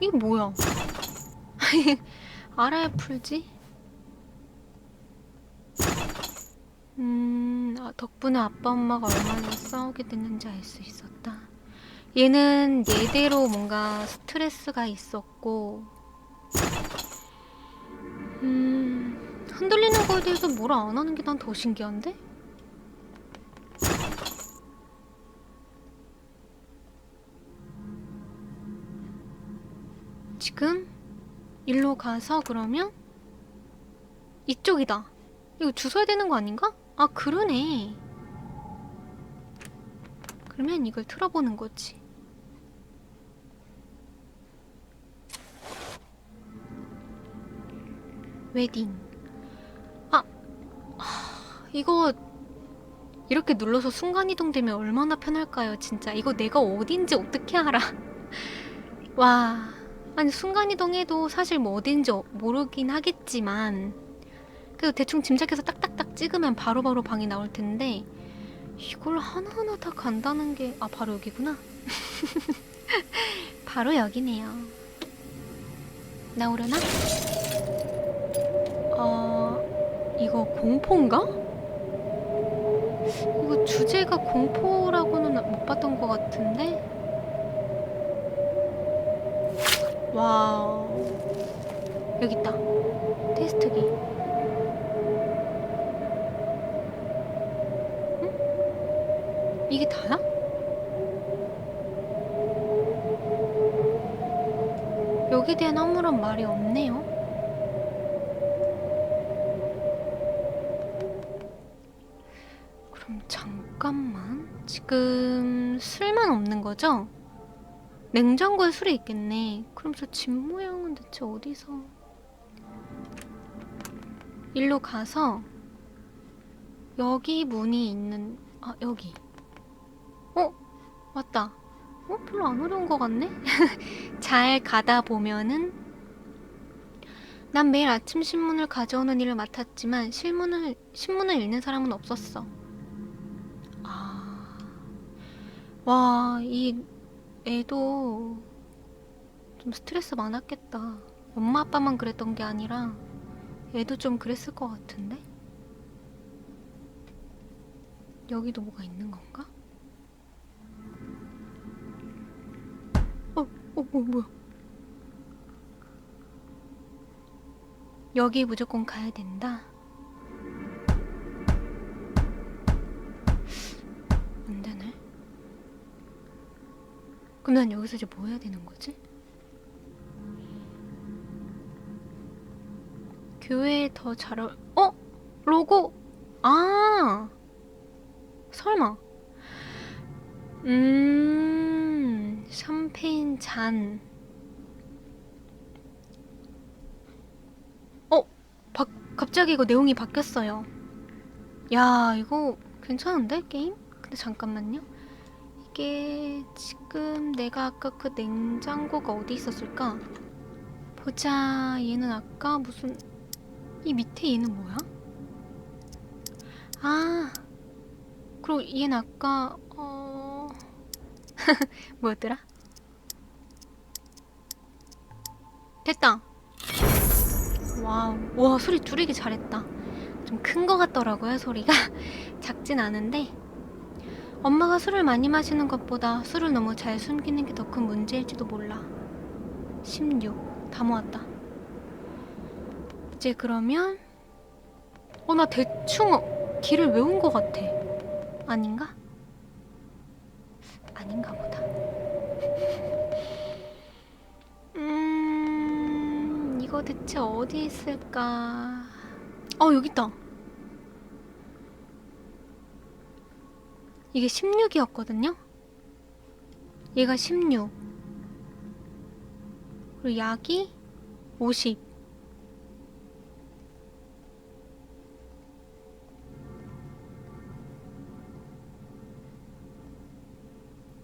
이게 뭐야? 알아야 풀지? 음, 아, 덕분에 아빠 엄마가 얼마나 싸우게 됐는지 알 수 있었다. 얘는 얘대로 뭔가 스트레스가 있었고, 음, 흔들리는 거에 대해서 뭐라 안 하는 게 난 더 신기한데? 지금 일로 가서 그러면 이쪽이다. 이거 주워야 되는 거 아닌가? 아, 그러네. 그러면 이걸 틀어보는 거지. 웨딩. 아, 하, 이거 이렇게 눌러서 순간이동 되면 얼마나 편할까요, 진짜. 이거 내가 어딘지 어떻게 알아? 와, 아니 순간이동해도 사실 뭐 어딘지 어- 모르긴 하겠지만 그래도 대충 짐작해서 딱딱딱 찍으면 바로 바로 방이 나올 텐데 이걸 하나하나 다 간다는 게 아 바로 여기구나 바로 여기네요 나오려나? 어... 이거 공포인가? 이거 주제가 공포라고는 못 봤던 것 같은데 와우 여기 있다 테스트기 응? 이게 다야? 여기에 대한 아무런 말이 없네요 그럼 잠깐만 지금 술만 없는 거죠? 냉장고에 술이 있겠네. 그럼 저 집 모양은 대체 어디서? 일로 가서 여기 문이 있는 아 여기. 어 맞다. 어 별로 안 어려운 것 같네. 잘 가다 보면은 난 매일 아침 신문을 가져오는 일을 맡았지만 실문을 신문을 읽는 사람은 없었어. 아, 와, 이 애도 좀 스트레스 많았겠다. 엄마 아빠만 그랬던 게 아니라 애도 좀 그랬을 것 같은데? 여기도 뭐가 있는 건가? 어, 어, 뭐, 뭐야? 여기 무조건 가야 된다. 그럼 난 여기서 이제 뭐 해야 되는 거지? 교회에 더 잘 어울... 어? 로고! 아! 설마. 음... 샴페인 잔. 어? 바, 갑자기 이거 내용이 바뀌었어요. 야, 이거 괜찮은데, 게임? 근데 잠깐만요. 이게 지금 내가 아까 그 냉장고가 어디 있었을까? 보자. 얘는 아까 무슨 이 밑에 얘는 뭐야? 아. 그리고 얘는 아까 어 뭐였더라? 됐다. 와우. 와, 소리 줄이기 잘했다. 좀 큰 거 같더라고요, 소리가. 작진 않은데 엄마가 술을 많이 마시는 것보다 술을 너무 잘 숨기는 게 더 큰 문제일지도 몰라. 16. 다 모았다. 이제 그러면 어, 나 대충 어- 길을 외운 것 같아. 아닌가? 아닌가 보다. 음, 이거 대체 어디 있을까? 어, 여기 있다. 이게 16이었거든요? 얘가 16. 그리고 약이 50.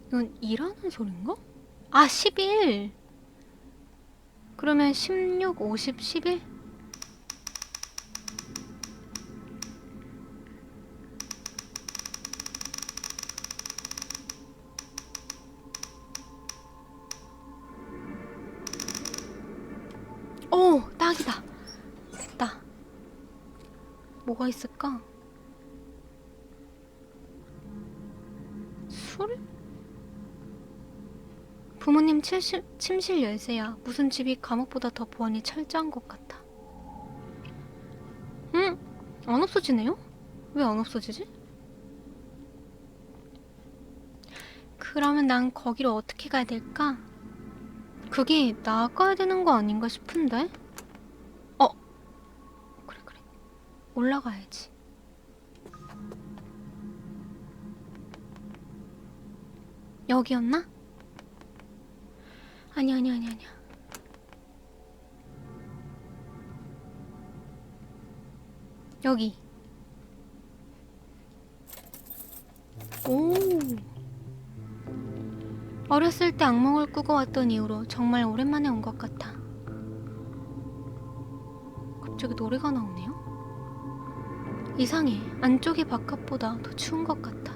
이건 일하는 소린가? 아, 11. 그러면 16, 50, 11? 뭐가 있을까? 술? 부모님 칠실, 침실 열쇠야. 무슨 집이 감옥보다 더 보안이 철저한 것 같아. 응? 안 없어지네요? 왜 안 없어지지? 그러면 난 거기로 어떻게 가야 될까? 그게 나가야 되는 거 아닌가 싶은데? 어? 그래, 그래. 올라가야지. 여기였나? 아니, 아니, 아니, 아니야. 여기. 오. 어렸을 때 악몽을 꾸고 왔던 이후로 정말 오랜만에 온 것 같아. 갑자기 노래가 나오네요. 이상해. 안쪽이 바깥보다 더 추운 것 같아.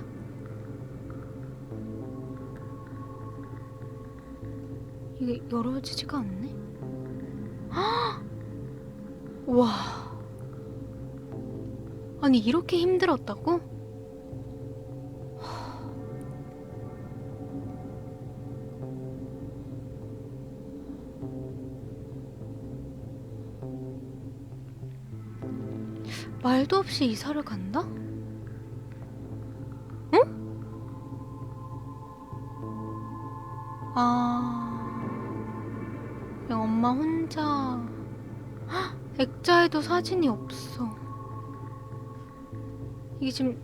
이게 열어지지가 않네. 헉! 와. 아니 이렇게 힘들었다고? 말도 없이 이사를 간다? 응? 아, 그냥 엄마 혼자. 헉, 액자에도 사진이 없어. 이게 지금,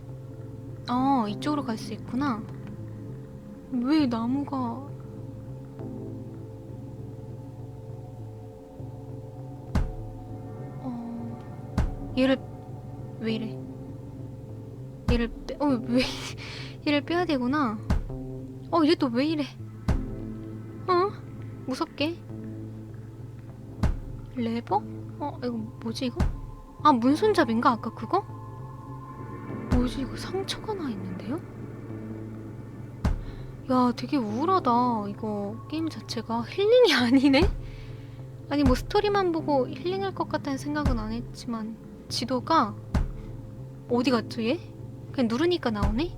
아, 이쪽으로 갈 수 있구나. 왜 나무가. 어, 얘를 왜 이래? 얘를 빼, 어, 왜, 얘를 빼야 되구나. 어, 얘 또 왜 이래? 어? 무섭게. 레버? 어, 이거 뭐지, 이거? 아, 문손잡인가? 아까 그거? 뭐지, 이거 상처가 나 있는데요? 야, 되게 우울하다. 이거 게임 자체가 힐링이 아니네? 아니, 뭐 스토리만 보고 힐링할 것 같다는 생각은 안 했지만, 지도가 어디 갔죠 얘? 그냥 누르니까 나오네?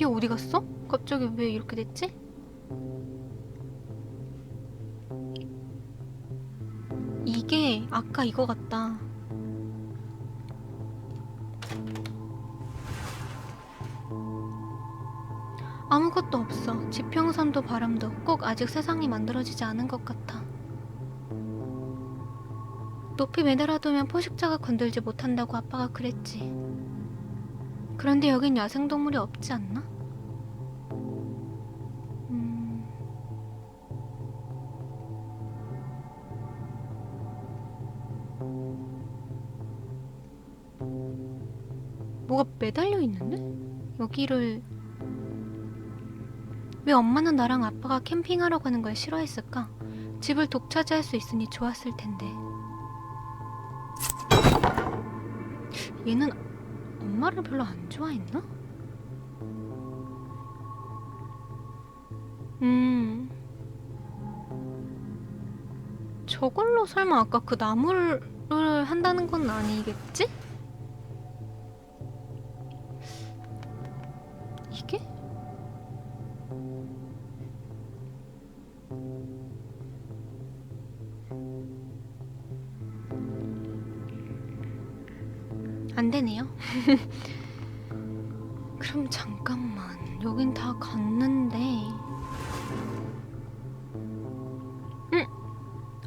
얘 어디 갔어? 갑자기 왜 이렇게 됐지? 이게 아까 이거 같다. 아무것도 없어. 지평선도 바람도 꼭 아직 세상이 만들어지지 않은 것 같아. 높이 매달아두면 포식자가 건들지 못한다고 아빠가 그랬지. 그런데 여긴 야생동물이 없지 않나? 음... 뭐가 매달려 있는데? 여기를 왜 엄마는 나랑 아빠가 캠핑하러 가는 걸 싫어했을까? 집을 독차지할 수 있으니 좋았을 텐데. 얘는 엄마를 별로 안 좋아했나? 음. 저걸로 설마 아까 그 나무를 한다는 건 아니겠지?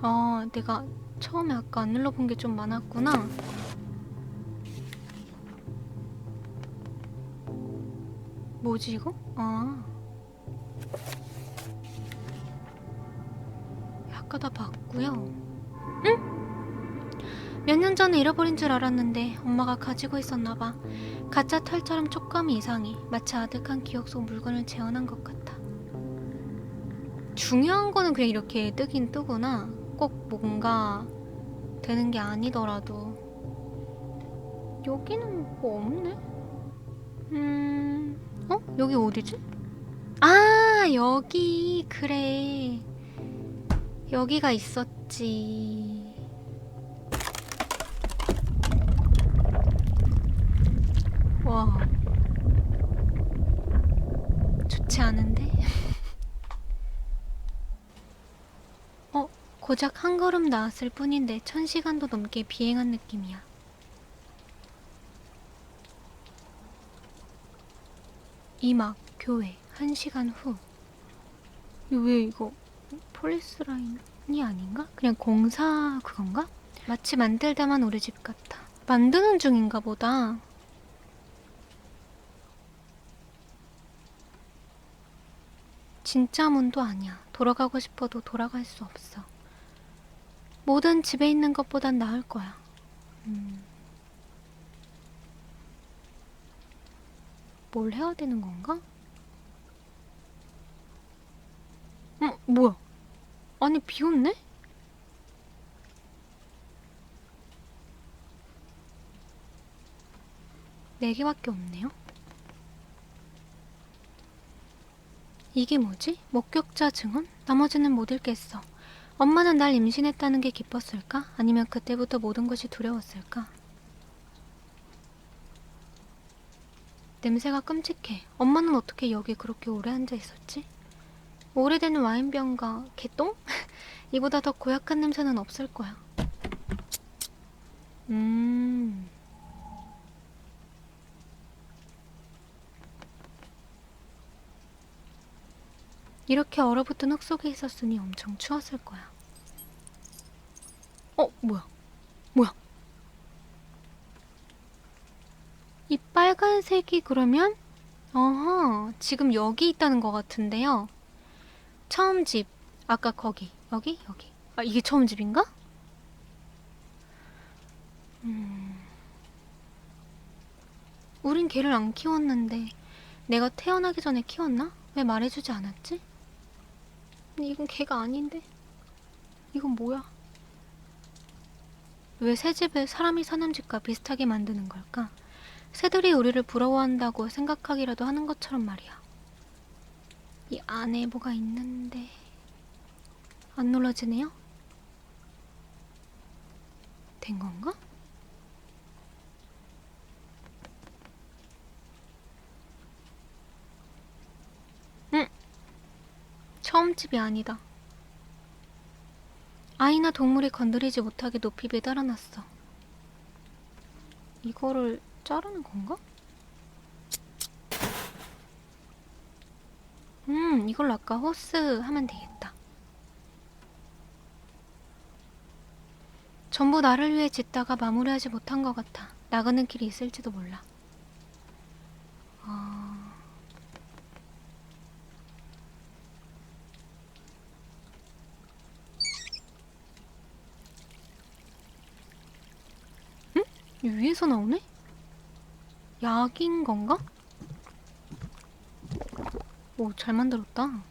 아, 내가 처음에 아까 안 눌러본 게 좀 많았구나. 뭐지 이거? 아. 아까 다 봤고요. 응? 몇 년 전에 잃어버린 줄 알았는데 엄마가 가지고 있었나 봐. 가짜 털처럼 촉감이 이상해. 마치 아득한 기억 속 물건을 재현한 것 같아. 중요한 거는 그냥 이렇게 뜨긴 뜨구나. 꼭 뭔가 되는 게 아니더라도 여기는 뭐 없네? 음, 어? 여기 어디지? 아, 여기 그래. 여기가 있었지. 와. 좋지 않은데? 고작 한 걸음 나왔을 뿐인데 천 시간도 넘게 비행한 느낌이야. 이막 교회 한 시간 후. 왜 이거 폴리스 라인이 아닌가? 그냥 공사 그건가? 마치 만들다만 우리 집 같아. 만드는 중인가 보다. 진짜 문도 아니야. 돌아가고 싶어도 돌아갈 수 없어. 뭐든 집에 있는 것보단 나을 거야. 음. 뭘 해야 되는 건가? 어, 뭐야? 아니, 비 왔네? 네 개밖에 없네요. 이게 뭐지? 목격자 증언? 나머지는 못 읽겠어. 엄마는 날 임신했다는 게 기뻤을까? 아니면 그때부터 모든 것이 두려웠을까? 냄새가 끔찍해. 엄마는 어떻게 여기 그렇게 오래 앉아 있었지? 오래된 와인병과 개똥? 이보다 더 고약한 냄새는 없을 거야. 음. 이렇게 얼어붙은 흙 속에 있었으니 엄청 추웠을 거야. 어, 뭐야? 뭐야? 이 빨간색이 그러면, 어허, 지금 여기 있다는 것 같은데요. 처음 집, 아까 거기, 여기, 여기. 아, 이게 처음 집인가? 음. 우린 개를 안 키웠는데, 내가 태어나기 전에 키웠나? 왜 말해주지 않았지? 이건 개가 아닌데? 이건 뭐야? 왜 새 집을 사람이 사는 집과 비슷하게 만드는 걸까? 새들이 우리를 부러워한다고 생각하기라도 하는 것처럼 말이야. 이 안에 뭐가 있는데 안 눌러지네요? 된 건가? 처음 집이 아니다. 아이나 동물이 건드리지 못하게 높이 매달아놨어. 이거를 자르는 건가? 음, 이걸로 아까 호스 하면 되겠다. 전부 나를 위해 짓다가 마무리하지 못한 것 같아. 나가는 길이 있을지도 몰라. 아... 응? 이 위에서 나오네? 약인 건가? 오, 잘 만들었다.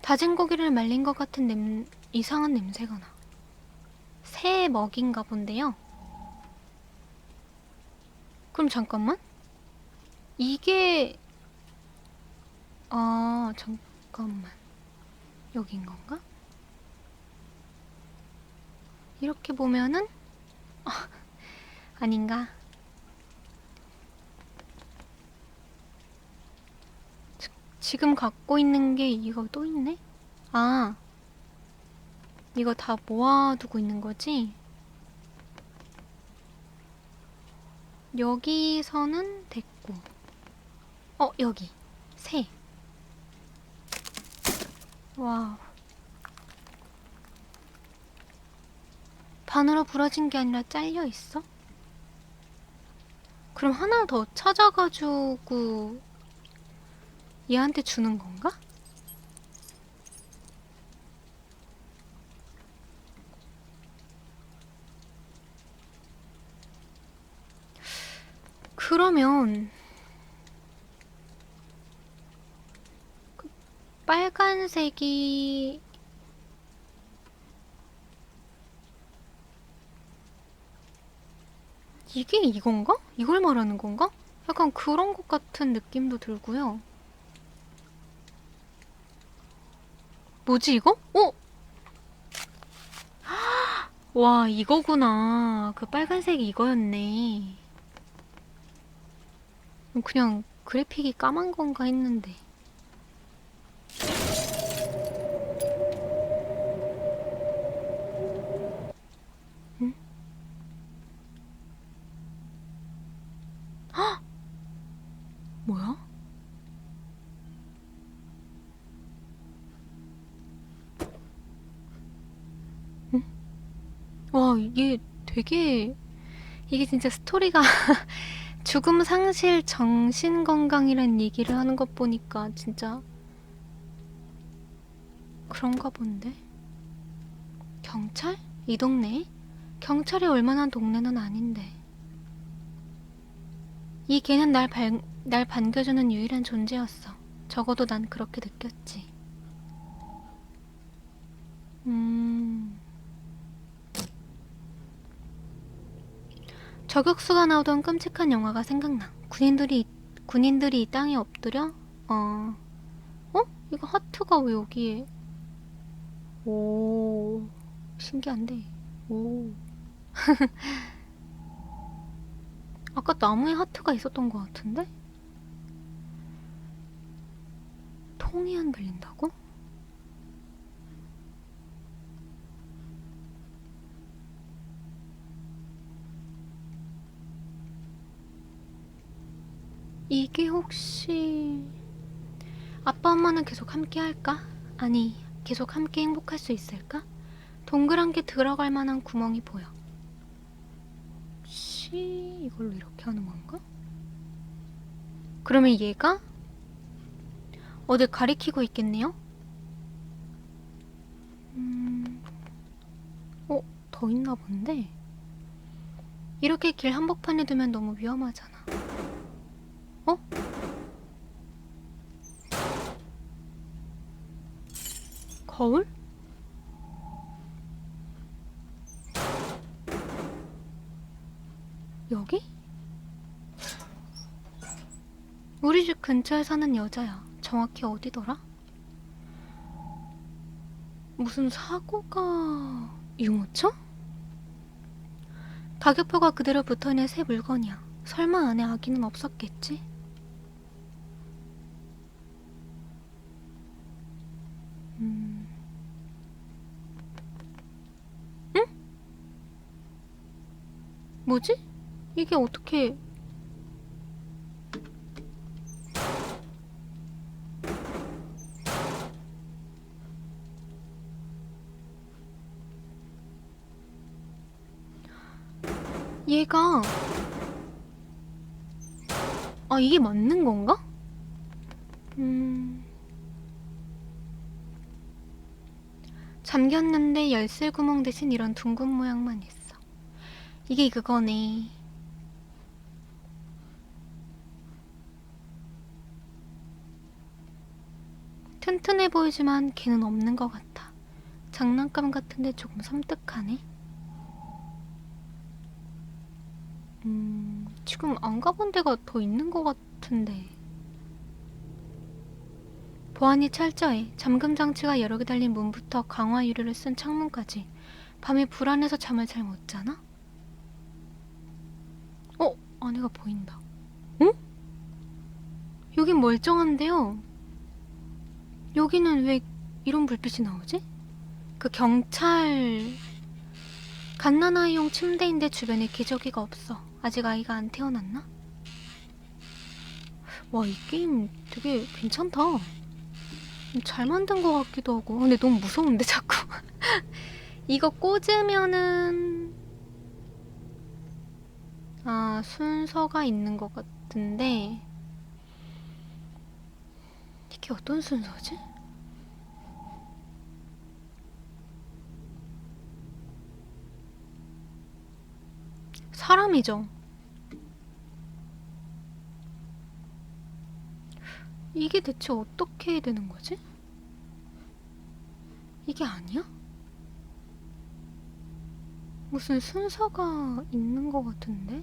다진 고기를 말린 것 같은 냄, 이상한 냄새가 나. 새 먹인가 본데요. 그럼 잠깐만. 이게, 아, 잠깐만. 여긴 건가? 이렇게 보면은, 아, 아닌가? 지- 지금 갖고 있는 게 이거 또 있네? 아, 이거 다 모아두고 있는 거지? 여기서는 됐고. 어, 여기. 새. 와우. 반으로 부러진 게 아니라 잘려 있어? 그럼 하나 더 찾아가지고 얘한테 주는 건가? 그러면 그 빨간색이 이게 이건가? 이걸 말하는 건가? 약간 그런 것 같은 느낌도 들고요. 뭐지 이거? 어? 와 이거구나. 그 빨간색이 이거였네. 그냥 그래픽이 까만 건가 했는데. 응? 헉! 뭐야? 응? 와, 이게 되게 이게 진짜 스토리가 죽음 상실 정신 건강이란 얘기를 하는 것 보니까 진짜 그런가 본데. 경찰? 이 동네? 경찰이 얼마나 동네는 아닌데. 이 개는 날, 발, 날 반겨주는 유일한 존재였어. 적어도 난 그렇게 느꼈지. 음. 저격수가 나오던 끔찍한 영화가 생각나. 군인들이 군인들이 이 땅에 엎드려 어, 어? 이거 하트가 왜 여기에? 오, 신기한데. 오. 아까 나무에 하트가 있었던 것 같은데? 통이 안 들린다고? 이게 혹시 아빠 엄마는 계속 함께 할까? 아니, 계속 함께 행복할 수 있을까? 동그란 게 들어갈 만한 구멍이 보여. 혹시 이걸로 이렇게 하는 건가? 그러면 얘가 어딜 가리키고 있겠네요? 음, 어, 더 있나 본데? 이렇게 길 한복판에 두면 너무 위험하잖아. 어? 거울? 여기? 우리 집 근처에 사는 여자야. 정확히 어디더라? 무슨 사고가 유모차? 가격표가 그대로 붙어있는 새 물건이야. 설마 안에 아기는 없었겠지? 음. 응? 뭐지? 이게 어떻게... 얘가 아 이게 맞는 건가? 음 잠겼는데 열쇠 구멍 대신 이런 둥근 모양만 있어. 이게 그거네. 튼튼해 보이지만 걔는 없는 것 같아. 장난감 같은데 조금 섬뜩하네. 음, 지금 안 가본 데가 더 있는 것 같은데. 보안이 철저해. 잠금 장치가 여러 개 달린 문부터 강화 유리를 쓴 창문까지. 밤에 불안해서 잠을 잘 못 자나? 어? 안에가 보인다. 응? 여긴 멀쩡한데요? 여기는 왜 이런 불빛이 나오지? 그 경찰 갓난아이용 침대인데 주변에 기저귀가 없어. 아직 아이가 안 태어났나? 와, 이 게임 되게 괜찮다. 잘 만든 것 같기도 하고. 근데 너무 무서운데, 자꾸. 이거 꽂으면은, 아, 순서가 있는 것 같은데, 이게 어떤 순서지? 사람이죠. 이게 대체 어떻게 되는 거지? 이게 아니야? 무슨 순서가 있는 것 같은데?